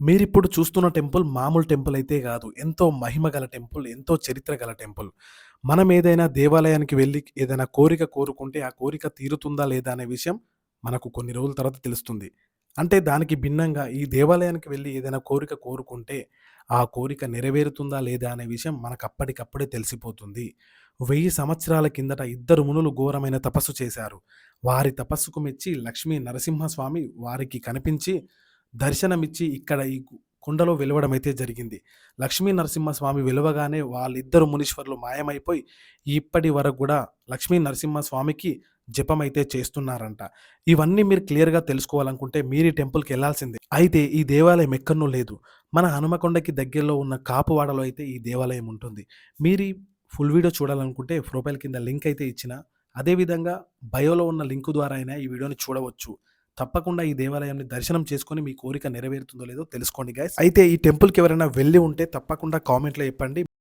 మీరిప్పుడు చూస్తున్న టెంపుల్ మామూలు టెంపుల్ అయితే కాదు. ఎంతో మహిమ గల టెంపుల్, ఎంతో చరిత్ర గల టెంపుల్. మనం ఏదైనా దేవాలయానికి వెళ్ళి ఏదైనా కోరిక కోరుకుంటే ఆ కోరిక తీరుతుందా లేదా అనే విషయం మనకు కొన్ని రోజుల తర్వాత తెలుస్తుంది. అంటే దానికి భిన్నంగా ఈ దేవాలయానికి వెళ్ళి ఏదైనా కోరిక కోరుకుంటే ఆ కోరిక నెరవేరుతుందా లేదా అనే విషయం మనకు అప్పటికప్పుడే తెలిసిపోతుంది. వెయ్యి సంవత్సరాల కిందట ఇద్దరు మునులు ఘోరమైన తపస్సు చేశారు. వారి తపస్సుకు మెచ్చి లక్ష్మీ నరసింహస్వామి వారికి కనిపించి దర్శనమిచ్చి ఇక్కడ ఈ కుండలో వెలవడం అయితే జరిగింది. లక్ష్మీ నరసింహస్వామి వెలువగానే వాళ్ళిద్దరు మునీశ్వరులు మాయమైపోయి ఇప్పటి వరకు కూడా లక్ష్మీ నరసింహస్వామికి అయితే చేస్తున్నారంట. ఇవన్నీ మీరు క్లియర్‌గా తెలుసుకోవాలనుకుంటే మీరు ఈ టెంపుల్‌కెళ్ళాల్సిందే. అయితే ఈ దేవాలయం ఎక్కడనూ లేదు. మన హనుమకొండకి దగ్గరలో ఉన్న కాపువాడలో అయితే ఈ దేవాలయం ఉంటుంది. మీరు ఫుల్ వీడియో చూడాలనుకుంటే ప్రొఫైల్ కింద లింక్ అయితే ఇచ్చిన. అదేవిధంగా బయోలో ఉన్న లింక్ ద్వారా అయినా ఈ వీడియోని చూడవచ్చు. తప్పకుండా ఈ దేవాలయాన్ని దర్శనం చేసుకొని మీ కోరిక నెరవేరుతుందో లేదో తెలుసుకోండి గైస్. అయితే ఈ టెంపుల్‌కి ఎవరైనా వెళ్ళి ఉంటే తప్పకుండా కామెంట్‌లో చెప్పండి.